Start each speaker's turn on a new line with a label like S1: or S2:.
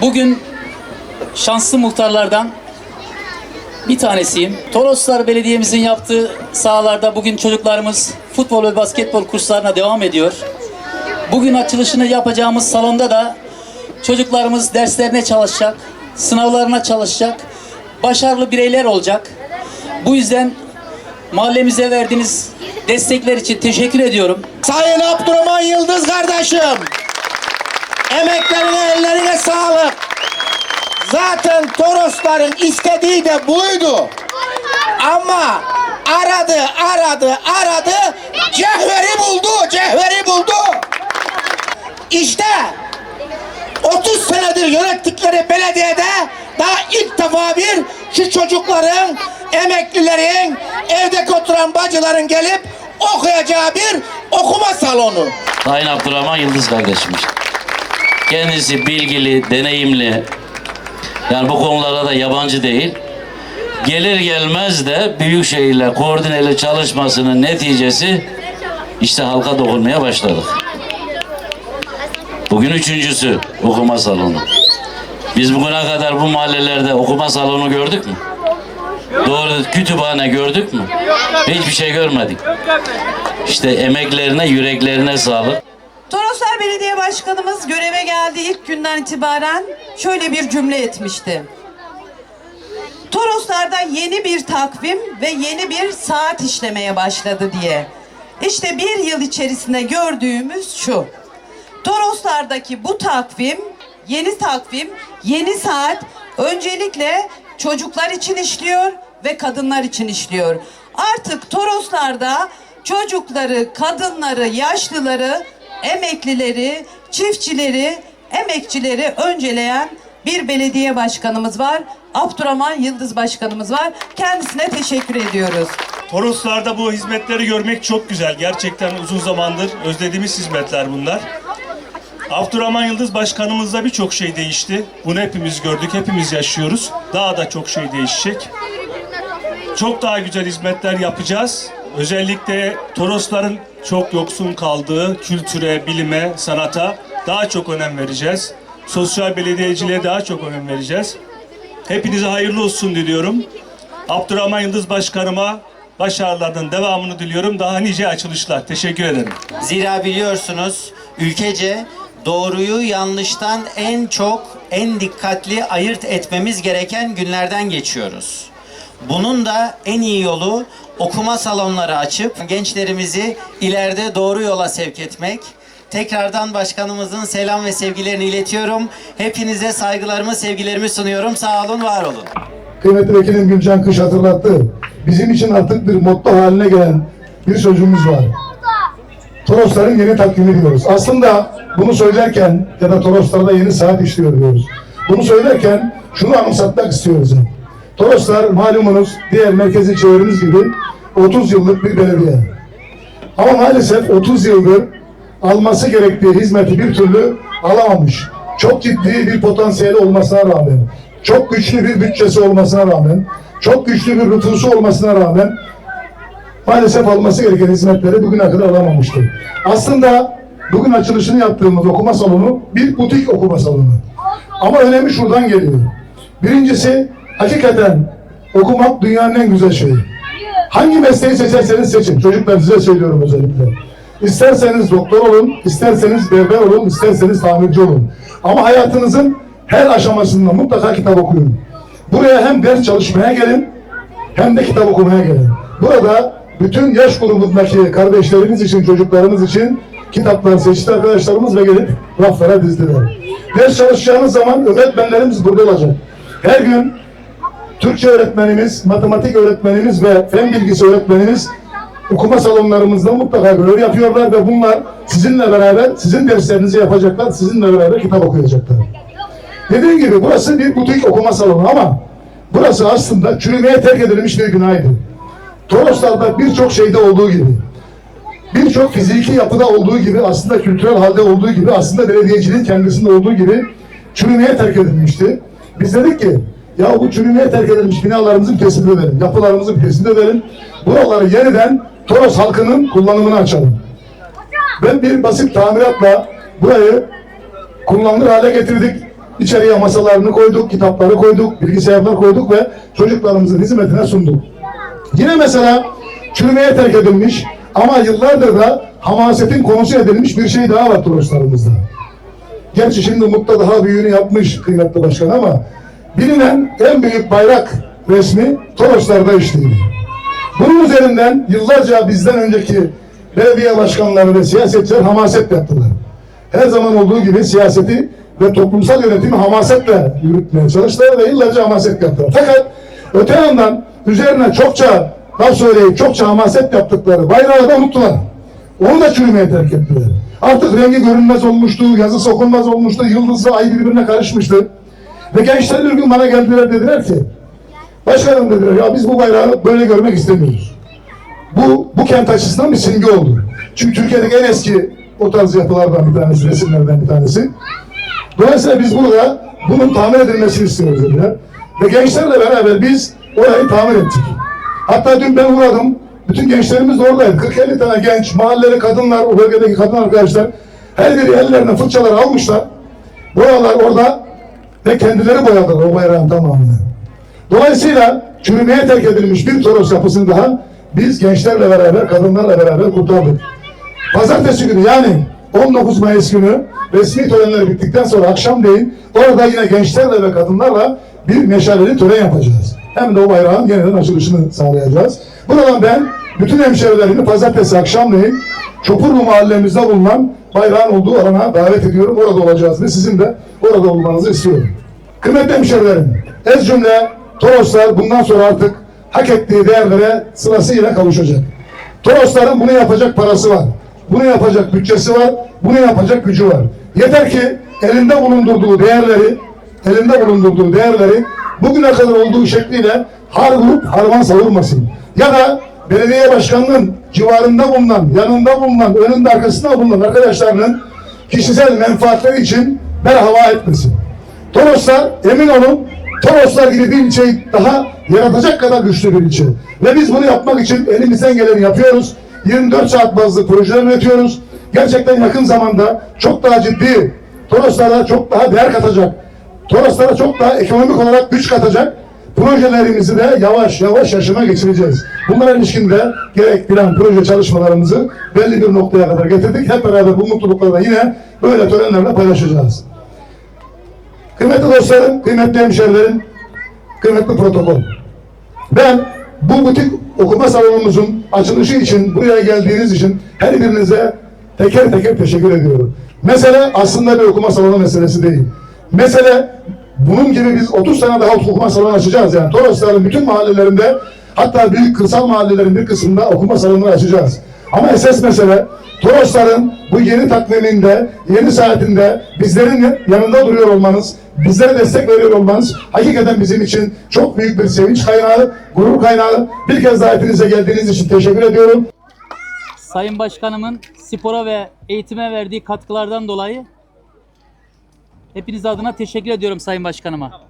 S1: Bugün şanslı muhtarlardan bir tanesiyim. Toroslar Belediye'mizin yaptığı sahalarda bugün çocuklarımız futbol ve basketbol kurslarına devam ediyor. Bugün açılışını yapacağımız salonda da çocuklarımız derslerine çalışacak, sınavlarına çalışacak, başarılı bireyler olacak. Bu yüzden mahallemize verdiğiniz destekler için teşekkür ediyorum.
S2: Sayın Abdurrahman Yıldız kardeşim. Emeklerine ellerine sağlık. Zaten Torosların istediği de buydu. Ama aradı, aradı, aradı. Cevheri buldu, cevheri buldu. İşte 30 senedir yönettikleri belediyede daha ilk defa bir şu çocukların, emeklilerin, evde oturan bacıların gelip okuyacağı bir okuma salonu.
S3: Sayın Abdurrahman Yıldız kardeşimiz. Kendisi bilgili, deneyimli. Yani bu konulara da yabancı değil. Gelir gelmez de büyük şehirle koordineli çalışmasının neticesi işte halka dokunmaya başladık. Bugün üçüncüsü okuma salonu. Biz bugüne kadar bu mahallelerde okuma salonu gördük mü? Doğru kütüphane gördük mü? Hiçbir şey görmedik. İşte emeklerine, yüreklerine sağlık.
S4: Belediye Başkanımız göreve geldiği ilk günden itibaren şöyle bir cümle etmişti. Toroslarda yeni bir takvim ve yeni bir saat işlemeye başladı diye. İşte bir yıl içerisinde gördüğümüz şu. Toroslardaki bu takvim, yeni takvim, yeni saat öncelikle çocuklar için işliyor ve kadınlar için işliyor. Artık Toroslarda çocukları, kadınları, yaşlıları, emeklileri, çiftçileri, emekçileri önceleyen bir belediye başkanımız var. Abdurrahman Yıldız başkanımız var. Kendisine teşekkür ediyoruz.
S5: Toroslarda bu hizmetleri görmek çok güzel. Gerçekten uzun zamandır özlediğimiz hizmetler bunlar. Abdurrahman Yıldız Başkanımızda birçok şey değişti. Bunu hepimiz gördük, hepimiz yaşıyoruz. Daha da çok şey değişecek. Çok daha güzel hizmetler yapacağız. Özellikle Torosların çok yoksun kaldığı kültüre, bilime, sanata daha çok önem vereceğiz. Sosyal belediyeciliğe daha çok önem vereceğiz. Hepinize hayırlı olsun diliyorum. Abdurrahman Yıldız Başkanıma başarılarının devamını diliyorum. Daha nice açılışlar. Teşekkür ederim.
S6: Zira biliyorsunuz ülkece doğruyu yanlıştan en çok, en dikkatli ayırt etmemiz gereken günlerden geçiyoruz. Bunun da en iyi yolu okuma salonları açıp gençlerimizi ileride doğru yola sevk etmek. Tekrardan başkanımızın selam ve sevgilerini iletiyorum. Hepinize saygılarımı, sevgilerimi sunuyorum. Sağ olun, var olun.
S7: Kıymetli Vekilim Gülcan Kış hatırlattı. Bizim için artık bir motto haline gelen bir sözümüz var. Torosların yeni takvimi diyoruz. Aslında bunu söylerken ya da Toroslarda yeni saat işliyor diyoruz. Bunu söylerken şunu anımsatmak istiyoruz. yani. Toroslar malumunuz diğer merkezi çevremiz gibi 30 yıllık bir belediye. Ama maalesef 30 yıldır alması gerektiği hizmeti bir türlü alamamış. Çok ciddi bir potansiyeli olmasına rağmen, çok güçlü bir bütçesi olmasına rağmen, çok güçlü bir nüfusu olmasına rağmen maalesef alması gereken hizmetleri bugüne kadar alamamıştı. Aslında bugün açılışını yaptığımız okuma salonu bir butik okuma salonu. Ama önemi şuradan geliyor. Birincisi hakikaten okumak dünyanın en güzel şeyi. Hangi mesleği seçerseniz seçin. Çocuklar size söylüyorum özellikle. İsterseniz doktor olun, isterseniz berber olun, isterseniz tamirci olun. Ama hayatınızın her aşamasında mutlaka kitap okuyun. Buraya hem ders çalışmaya gelin, hem de kitap okumaya gelin. Burada bütün yaş grubundaki kardeşlerimiz için, çocuklarımız için kitaplar seçti arkadaşlarımız ve gelip raflara dizdiler. Ders çalışacağınız zaman öğretmenlerimiz burada olacak. Her gün Türkçe öğretmenimiz, matematik öğretmenimiz ve fen bilgisi öğretmenimiz okuma salonlarımızda mutlaka görev yapıyorlar ve bunlar sizinle beraber sizin derslerinizi yapacaklar, sizinle beraber kitap okuyacaklar. Dediğim gibi burası bir butik okuma salonu ama burası aslında çürümeye terk edilmiş bir binaydı. Toroslar'da birçok şeyde olduğu gibi, birçok fiziki yapıda olduğu gibi, aslında kültürel halde olduğu gibi, aslında belediyeciliğin kendisinde olduğu gibi çürümeye terk edilmişti. Biz dedik ki ya bu çürümeye terk edilmiş binalarımızın kesinti edelim, yapılarımızın kesinti edelim. Buraları yeniden Toros halkının kullanımına açalım. Ben bir basit tamiratla burayı kullanılır hale getirdik. İçeriye masalarını koyduk, kitapları koyduk, bilgisayarlar koyduk ve çocuklarımızın hizmetine sunduk. Yine mesela çürümeye terk edilmiş ama yıllardır da hamasetin konusu edilmiş bir şey daha var Toroslarımızda. Gerçi şimdi Mutlu daha büyüğünü yapmış kıymetli başkan ama bilinen en büyük bayrak resmi Toroslarda işleniyor. Bunun üzerinden yıllarca bizden önceki belediye başkanları ve siyasetçiler hamaset yaptılar. Her zaman olduğu gibi siyaseti ve toplumsal yönetimi hamasetle yürütmeye çalıştılar ve yıllarca hamaset yaptılar. Fakat öte yandan üzerine çokça laf söyleyip çokça hamaset yaptıkları bayrağı da unuttular. Onu da çürümeye terk ettiler. Artık rengi görünmez olmuştu, yazısı okunmaz olmuştu, yıldızı ay birbirine karışmıştı. Ve gençler bir gün bana geldiler dediler ki, Başkanım dediler ya biz bu bayrağı böyle görmek istemiyoruz. Bu, bu kent açısından bir simge oldu. Çünkü Türkiye'deki en eski o tarz yapılardan bir tanesi, resimlerden bir tanesi. Dolayısıyla biz burada bunun tamir edilmesini istiyoruz dediler. Ve gençlerle beraber biz orayı tamir ettik. Hatta dün ben uğradım. Bütün gençlerimiz de oradaydı. 40-50 tane genç, mahalleli kadınlar, o bölgedeki kadın arkadaşlar her biri ellerine fırçalar almışlar. Boyalar orada ve kendileri boyadılar o bayrağın tamamını. Dolayısıyla çürümeye terk edilmiş bir Toros yapısını daha biz gençlerle beraber, kadınlarla beraber kurtardık. Pazartesi günü yani 19 Mayıs günü resmi törenler bittikten sonra akşamleyin orada yine gençlerle ve kadınlarla bir meşaleli tören yapacağız. Hem de o bayrağın yeniden açılışını sağlayacağız. Buradan ben bütün hemşehrilerimi pazartesi akşamleyin Çopurlu mahallemizde bulunan bayrağın olduğu alana davet ediyorum. Orada olacağız ve sizin de orada olmanızı istiyorum. Kıymetli hemşehrilerim, ez cümle Toroslar bundan sonra artık hak ettiği değerlere sırasıyla kavuşacak. Torosların bunu yapacak parası var. Bunu yapacak bütçesi var. Bunu yapacak gücü var. Yeter ki elinde bulundurduğu değerleri elinde bulundurduğu değerleri bugüne kadar olduğu şekliyle har vurup harman savurmasın. Ya da belediye başkanının civarında bulunan, yanında bulunan, önünde arkasında bulunan arkadaşlarının kişisel menfaatleri için berhava etmesin. Toroslar emin olun Toroslar gibi bir ilçeyi daha yaratacak kadar güçlü bir ilçe. Ve biz bunu yapmak için elimizden geleni yapıyoruz. 24 saat bazlı projeler üretiyoruz. Gerçekten yakın zamanda çok daha ciddi Toroslara çok daha değer katacak. Toroslara çok daha ekonomik olarak güç katacak projelerimizi de yavaş yavaş yaşama geçireceğiz. Bunlara ilişkin de gerek plan, proje çalışmalarımızı belli bir noktaya kadar getirdik. Hep beraber bu mutlulukları da yine böyle törenlerle paylaşacağız. Kıymetli dostlarım, kıymetli hemşehrilerim, kıymetli protokol. Ben bu butik okuma salonumuzun açılışı için, buraya geldiğiniz için her birinize teker teker teşekkür ediyorum. Mesele aslında bir okuma salonu meselesi değil. Mesele bunun gibi biz 30 tane daha okuma salonu açacağız yani. Torosların bütün mahallelerinde hatta büyük kırsal mahallelerin bir kısmında okuma salonları açacağız. Ama esas mesele Torosların bu yeni takviminde, yeni saatinde bizlerin yanında duruyor olmanız, bizlere destek veriyor olmanız hakikaten bizim için çok büyük bir sevinç kaynağı, gurur kaynağı. Bir kez daha hepinize geldiğiniz için teşekkür ediyorum.
S1: Sayın Başkanımın spora ve eğitime verdiği katkılardan dolayı hepiniz adına teşekkür ediyorum Sayın Başkanıma.